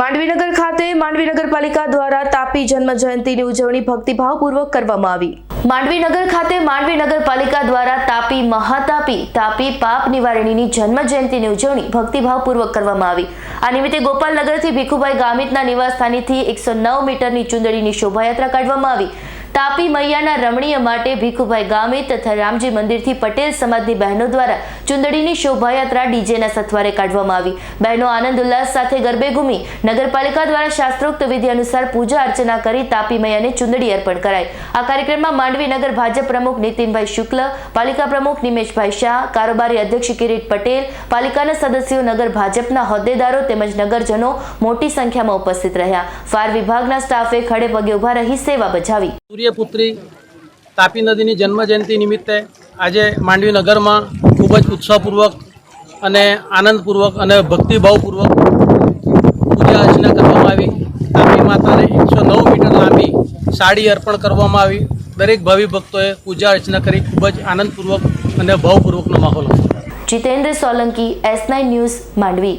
માંડવીનગર ખાતે માંડવી નગરપાલિકા દ્વારા તાપી જન્મ જયંતિની ઉજવણી ભક્તિભાવપૂર્વક કરવામાં આવી. માંડવીનગર ખાતે માંડવી નગરપાલિકા દ્વારા તાપી મહાતાપી, તાપી પાપ નિવારણીની જન્મ જયંતિની ઉજવણી ભક્તિભાવપૂર્વક કરવામાં આવી. આ નિમિત્તે ગોપાલનગરથી ભીખુભાઈ ગામિતના નિવાસસ્થાનેથી એકસો નવ મીટરની ચુંદડીની શોભાયાત્રા કાઢવામાં આવી. તાપી મૈયાના રમણીય માટે ભીખુભાઈ ગામે તથા રામજી મંદિરથી પટેલ સમાજની બહેનો દ્વારા ચુંદડીની શોભાયાત્રા ડીજેના સથવારે કાઢવામાં આવી. બહેનો આનંદ ઉલ્લાસ સાથે ગરબે ઘૂમી. નગરપાલિકા દ્વારા શાસ્ત્રોક્ત વિધિ અનુસાર પૂજા અર્ચના કરી તાપી મૈયાને ચુંદડી અર્પણ કરાઈ. આ કાર્યક્રમમાં માંડવી નગર ભાજપ પ્રમુખ નીતિનભાઈ શુક્લ, પાલિકા પ્રમુખ નિમેશભાઈ શાહ, કારોબારી અધ્યક્ષ કિરીટ પટેલ, પાલિકાના સદસ્યો નગર ભાજપના હોદ્દેદારો તેમજ નગરજનો મોટી સંખ્યામાં ઉપસ્થિત રહ્યા. ફાયર વિભાગના સ્ટાફે ખડે પગે ઊભા રહી સેવા બજાવી. સૂર્યપુત્રી તાપી નદીની જન્મજયંતિ નિમિત્તે આજે માંડવી નગરમાં ખૂબ જ ઉત્સાહપૂર્વક અને આનંદપૂર્વક અને ભક્તિભાવપૂર્વક પૂજા અર્ચના કરવામાં આવી. તાપી માતાને એકસો નવ મીટર લાંબી સાડી અર્પણ કરવામાં આવી. દરેક ભાવિ ભક્તોએ પૂજા અર્ચના કરી. ખૂબ જ આનંદપૂર્વક અને ભાવપૂર્વકનો માહોલ હતો. Jitendra Solanki, S nine news, Mandvi.